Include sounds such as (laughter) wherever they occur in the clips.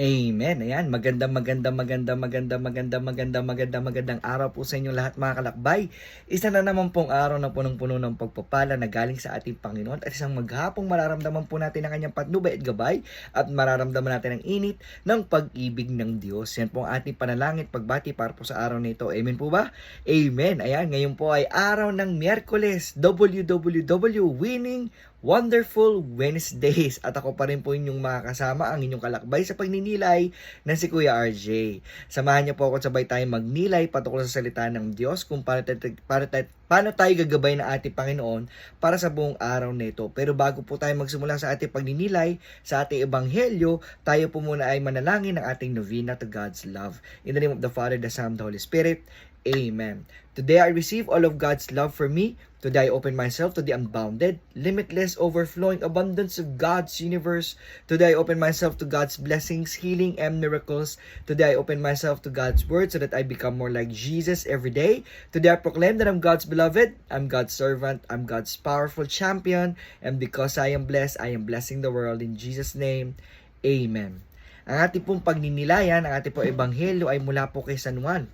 Amen. Ayan, magandang magandang magandang magandang magandang magandang magandang magandang araw po sa inyo lahat mga kalakbay. Isa na naman pong araw na punong-puno ng pagpapala na galing sa ating Panginoon at isang maghapong mararamdaman po natin ang kanyang patnubay at gabay at mararamdaman natin ang init ng pag-ibig ng Diyos. Yan po ating panalangin at pagbati para po sa araw na ito. Amen po ba? Amen. Ayan, ngayon po ay araw ng Miyerkules, WWW Winning Wonderful Wednesdays. At ako pa rin po inyong makakasama ang inyong kalakbay sa pagninilay ng si Kuya RJ. Samahan niyo po ako sabay tayo magnilay patungkol sa salita ng Diyos kung paano tayo, paano tayo, paano tayo gagabay ng ating Panginoon para sa buong araw na ito. Pero bago po tayo magsimula sa ating pagninilay, sa ating ebanghelyo, tayo po muna ay manalangin ng ating novena to God's love. In the name of the Father, the Son, the Holy Spirit. Amen. Today I receive all of God's love for me. Today I open myself to the unbounded, limitless, overflowing abundance of God's universe. Today I open myself to God's blessings, healing, and miracles. Today I open myself to God's word so that I become more like Jesus every day. Today I proclaim that I'm God's beloved, I'm God's servant, I'm God's powerful champion, and because I am blessed, I am blessing the world. In Jesus' name, Amen. Ang ating pong pagninilayan, ang ating pong ebanghelyo ay mula po kay San Juan.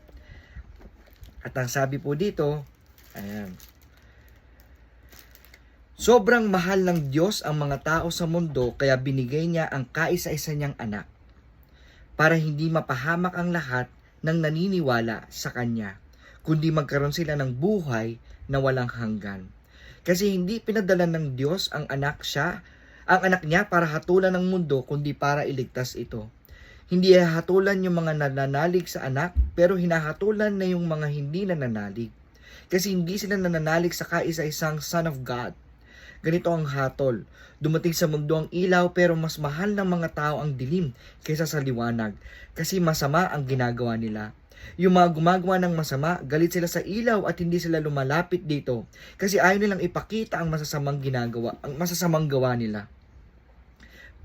At ang sabi po dito, ayan, Sobrang mahal ng Diyos ang mga tao sa mundo kaya binigay niya ang kaisa-isa niyang anak para hindi mapahamak ang lahat ng naniniwala sa Kanya, kundi magkaroon sila ng buhay na walang hanggan. Kasi hindi pinadala ng Diyos ang anak siya, ang anak niya para hatulan ng mundo, kundi para iligtas ito. Hindi hatulan yung mga nananalig sa anak, pero hinahatulan na yung mga hindi nananalig. Kasi hindi sila nananalig sa kaisa-isang Son of God. Ganito ang hatol. Dumating sa mundo ang ilaw pero mas mahal ng mga tao ang dilim kaysa sa liwanag kasi masama ang ginagawa nila. Yung mga gumagawa ng masama, galit sila sa ilaw at hindi sila lumalapit dito kasi ayaw nilang ipakita ang masasamang ginagawa, ang masasamang gawa nila.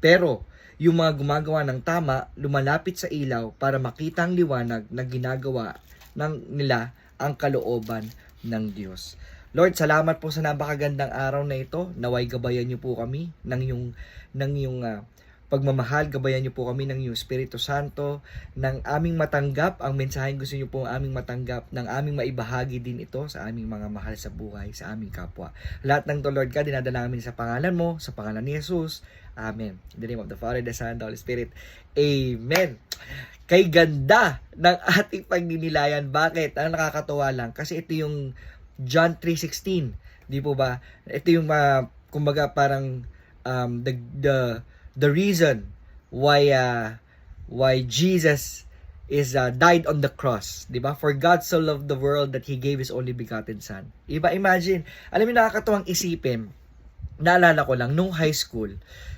Pero, yung mga gumagawa ng tama, lumalapit sa ilaw para makita ang liwanag na ginagawa ng nila ang kalooban ng Diyos. Lord, salamat po sa napakagandang araw na ito. Naway gabayan niyo po kami ng yung ng yung ah, pagmamahal, gabayan niyo po kami ng iyong Espiritu Santo, ng aming matanggap ang mensaheng gusto niyo po aming matanggap, ng aming maibahagi din ito sa aming mga mahal sa buhay, sa aming kapwa. Lahat ng to, Lord God, dinadala namin sa pangalan mo, sa pangalan ni Jesus. Amen. In the name of the Father, the Son, the Holy Spirit. Amen. Kay ganda ng ating pagninilayan. Bakit? Ang nakakatuwa lang. Kasi ito yung John 3.16. Di po ba? Ito yung, uh, kumbaga, parang um, the, the, the reason why, uh, why Jesus is uh, died on the cross, 'di ba? For God so loved the world that he gave his only begotten son. Iba imagine, alam mo nakakatuwang isipin. Naalala ko lang nung high school,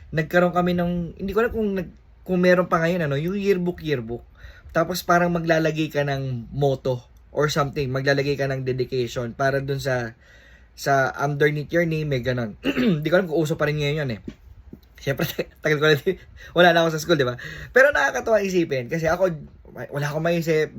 nagkaroon kami ng hindi ko alam kung nag, kung meron pa ngayon ano, yung yearbook yearbook. Tapos parang maglalagay ka ng motto or something, maglalagay ka ng dedication para dun sa sa underneath your name, may ganon. (clears throat) Hindi ko alam kung uso pa rin ngayon yun eh. Siyempre, (laughs) tagal ko na din. Wala na ako sa school, di ba? Pero nakakatawa isipin. Kasi ako, wala akong maisip.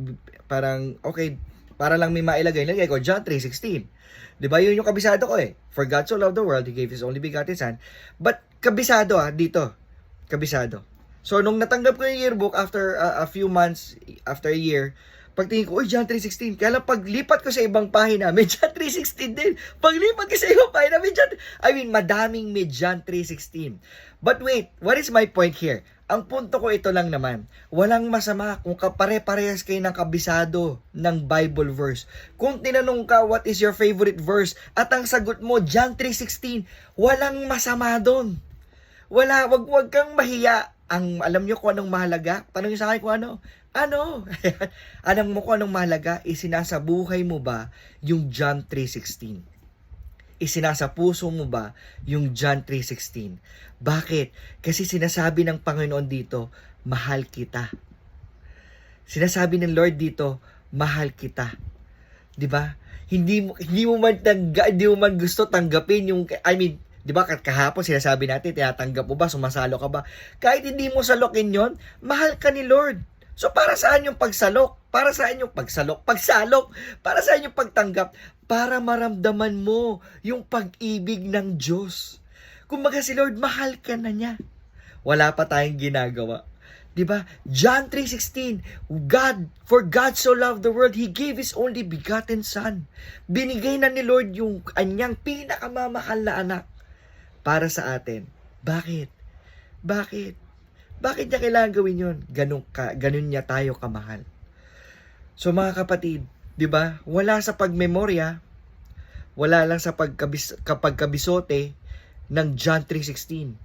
Parang, okay, para lang may mailagay. Nilagay ko, John 3.16. Di ba? Yun yung kabisado ko eh. For God so loved the world, He gave His only begotten Son. But, kabisado ah, dito. Kabisado. So, nung natanggap ko yung yearbook after uh, a few months, after a year, pagtingin ko, uy, John 3.16. Kaya lang paglipat ko sa ibang pahina, may (laughs) John 3.16 din. Paglipat ko sa ibang pahina, may John, I mean, madaming may John 3.16. But wait, what is my point here? Ang punto ko ito lang naman, walang masama kung kapare-parehas kayo ng kabisado ng Bible verse. Kung tinanong ka, what is your favorite verse? At ang sagot mo, John 3.16, walang masama doon. Wala, wag wag kang mahiya. Ang alam nyo kung anong mahalaga? Tanong nyo sa akin kung ano. Ano? (laughs) alam mo kung anong mahalaga? Isinasa buhay mo ba yung John 3.16? Isinasa puso mo ba yung John 3.16? Bakit? Kasi sinasabi ng Panginoon dito, mahal kita. Sinasabi ng Lord dito, mahal kita. 'Di ba? Hindi mo hindi mo man tangga, hindi mo man gusto tanggapin yung I mean, 'di ba kahapon sinasabi natin, tinatanggap mo ba, sumasalo ka ba? Kahit hindi mo salokin 'yon, mahal ka ni Lord. So para saan yung pagsalok? Para saan yung pagsalok? Pagsalok. Para saan yung pagtanggap? Para maramdaman mo yung pag-ibig ng Diyos. Kumbaga si Lord, mahal ka na niya. Wala pa tayong ginagawa. 'Di ba? John 3:16, God, for God so loved the world, He gave His only begotten Son. Binigay na ni Lord yung anyang pinakamamahal na anak para sa atin. Bakit? Bakit? Bakit niya kailangan gawin yun? Ganun, ka, ganun niya tayo kamahal. So mga kapatid, 'di ba? Wala sa pagmemorya, wala lang sa pagkabis, kapag kabisote ng John 3.16.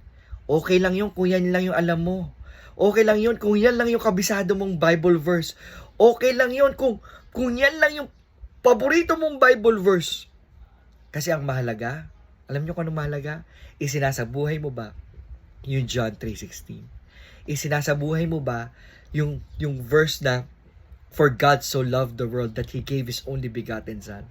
Okay lang yun kung yan lang yung alam mo. Okay lang yun kung yan lang yung kabisado mong Bible verse. Okay lang yun kung, kung yan lang yung paborito mong Bible verse. Kasi ang mahalaga, alam nyo kung ano mahalaga? Isinasabuhay mo ba yung John 3.16? Isinasabuhay mo ba yung, yung verse na For God so loved the world that He gave His only begotten Son?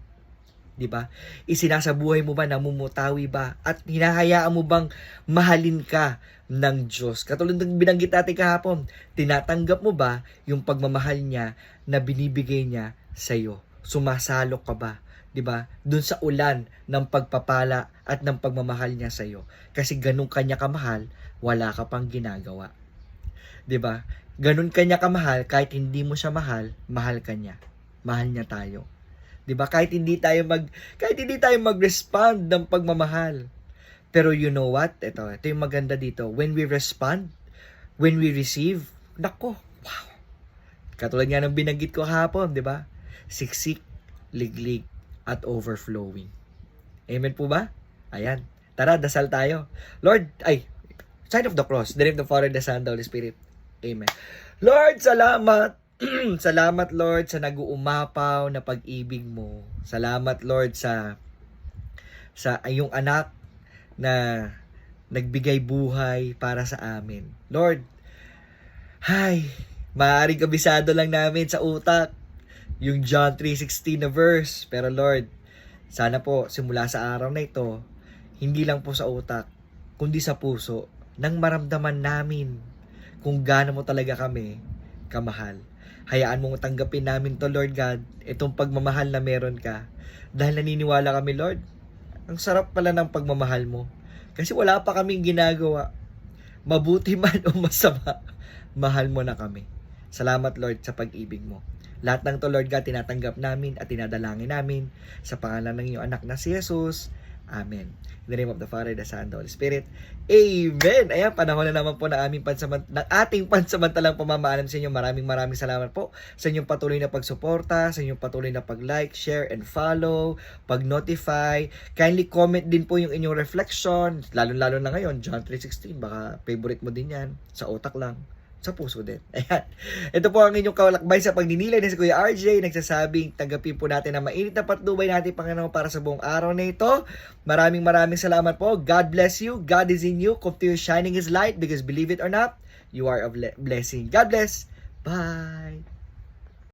'di ba? Isinasabuhay mo ba, namumutawi ba, at hinahayaan mo bang mahalin ka ng Diyos? Katulad ng binanggit natin kahapon, tinatanggap mo ba yung pagmamahal niya na binibigay niya sa iyo? Sumasalok ka ba? 'di ba? Doon sa ulan ng pagpapala at ng pagmamahal niya sa iyo. Kasi ganun kanya kamahal, wala ka pang ginagawa. 'Di ba? Ganun kanya kamahal kahit hindi mo siya mahal, mahal ka niya. Mahal niya tayo. 'Di ba? Kahit hindi tayo mag kahit hindi tayo mag-respond ng pagmamahal. Pero you know what? Ito, ito yung maganda dito. When we respond, when we receive, nako, wow. Katulad nga ng binanggit ko hapon, 'di ba? Siksik, liglig, at overflowing. Amen po ba? Ayan. Tara, dasal tayo. Lord, ay, sign of the cross, the name of the Father, the Son, the Holy Spirit. Amen. Lord, salamat (clears throat) salamat Lord sa nag-uumapaw na pag-ibig mo. Salamat Lord sa sa iyong anak na nagbigay buhay para sa amin. Lord, hay, maaaring kabisado lang namin sa utak yung John 3.16 na verse. Pero Lord, sana po simula sa araw na ito, hindi lang po sa utak, kundi sa puso, nang maramdaman namin kung gaano mo talaga kami kamahal. Hayaan mong tanggapin namin to, Lord God, itong pagmamahal na meron ka. Dahil naniniwala kami, Lord, ang sarap pala ng pagmamahal mo. Kasi wala pa kaming ginagawa. Mabuti man o masama, mahal mo na kami. Salamat, Lord, sa pag-ibig mo. Lahat ng to, Lord God, tinatanggap namin at tinadalangin namin sa pangalan ng iyong anak na si Jesus. Amen. In the name of the Father, the Son, the Holy Spirit. Amen! Ayan, panahon na naman po na aming pansamant ng ating pansamantalang pamamaalam sa inyo. Maraming maraming salamat po sa inyong patuloy na pagsuporta, sa inyong patuloy na pag-like, share, and follow, pag-notify. Kindly comment din po yung inyong reflection, lalo-lalo na ngayon, John 3.16, baka favorite mo din yan, sa otak lang sa puso din. (laughs) Ayan. Ito po ang inyong kawalakbay sa pagninilay ni si Kuya RJ. Nagsasabing tanggapin po natin ang mainit na patnubay natin Panginoon para sa buong araw na ito. Maraming maraming salamat po. God bless you. God is in you. Continue shining His light because believe it or not, you are a blessing. God bless. Bye.